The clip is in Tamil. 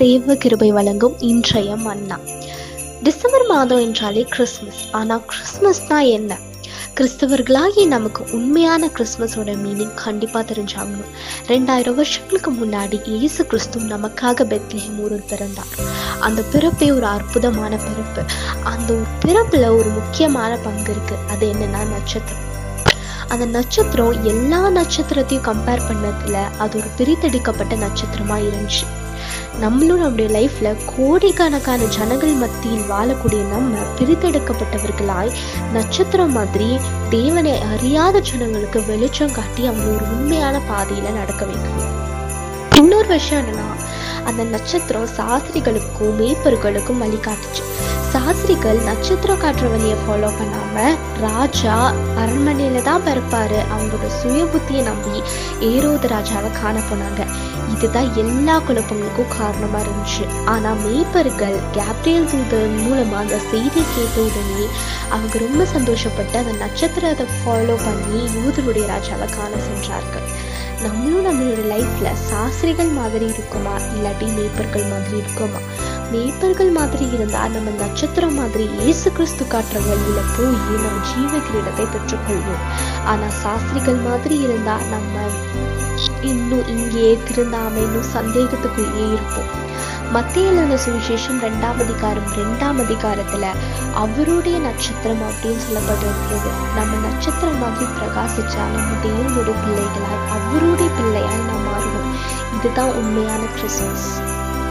தெய்வ கிருபை வழங்கும் இன்றைய மன்னா. டிசம்பர் மாதம் என்றாலே கிறிஸ்மஸ் ஆனால் கிறிஸ்மஸ்னா என்ன? கிறிஸ்தவர்களாகி நமக்கு உண்மையான கிறிஸ்மஸோட மீனிங் கண்டிப்பாக தெரிஞ்சாகணும். ரெண்டாயிரம் வருஷங்களுக்கு முன்னாடி இயேசு கிறிஸ்து நமக்காக பெத்லஹேம் ஊரில் பிறந்தார். அந்த பிறப்பே ஒரு அற்புதமான பிறப்பு. அந்த ஒரு பிறப்பில் ஒரு முக்கியமான பங்கு இருக்குது அது என்னன்னா நட்சத்திரம். அந்த நட்சத்திரம் எல்லா நட்சத்திரத்தையும் கம்பேர் பண்ணதில் அது ஒரு பிரித்தெடுக்கப்பட்ட நட்சத்திரமாக இருந்துச்சு. நம்மளும் நம்முடைய லைஃப்ல கோடிக்கணக்கான ஜனங்கள் மத்தியில் வாழக்கூடிய நம்ம பிரித்தெடுக்கப்பட்டவர்களாய் நட்சத்திரம் மாதிரி தேவனை அறியாத ஜனங்களுக்கு வெளிச்சம் காட்டி அவங்க ஒரு உண்மையான பாதையில நடக்க வைக்கணும் இன்னொரு விஷயம் என்னன்னா அந்த நட்சத்திரம் சாஸ்திரிகளுக்கும் மேய்ப்பர்களுக்கும் வழிகாட்டுச்சு. சாஸ்திரிகள் நட்சத்திரம் காட்டுற வழியை ஃபாலோ பண்ணாம ராஜா அரண்மனையில தான் பிறப்பாரு. அவங்களோட சுய புத்தியை நம்பி ஏரோது ராஜாவை காண போனாங்க. இதுதான் எல்லா குழப்பங்களுக்கும் காரணமா இருந்துச்சு. ஆனா மேய்ப்பர்கள் கேப்ரியல் தூதன் மூலமா அந்த செய்தி கேட்ட உடனே அவங்க ரொம்ப சந்தோஷப்பட்டு அந்த நட்சத்திரத்தை ஃபாலோ பண்ணி யூதருடைய ராஜாவை காண சென்றார்கள். நம்மளும் நம்மளோட லைஃப்பில் சாஸ்திரிகள் மாதிரி இருக்குமா? இல்லாட்டி மேய்ப்பர்கள் மாதிரி இருக்குமா? மேய்ப்பர்கள் மாதிரி இருந்தால் நம்ம நட்சத்திரம் மாதிரி இயேசு கிறிஸ்து காட்டுற வழியில் போய் நம்ம ஜீவ கிரீடத்தை பெற்றுக்கொள்வோம். ஆனால் சாஸ்திரிகள் மாதிரி இருந்தால் நம்ம இன்னும் இங்கேயே திருந்தாமேனும் சந்தேகத்துக்குள்ளேயே இருப்போம். மத்தியிலான சுவிசேஷம் ரெண்டாம் அதிகாரம் ரெண்டாம் அதிகாரத்துல அவருடைய நட்சத்திரம் அப்படின்னு சொல்லப்பட்டிருக்கிறது. நம்ம நட்சத்திரமாகி பிரகாசிச்சா நம்ம தேவனுடைய பிள்ளைகளாய் அவருடைய பிள்ளையாய் நாம் மாறுவோம். இதுதான் உண்மையான கிறிஸ்மஸ்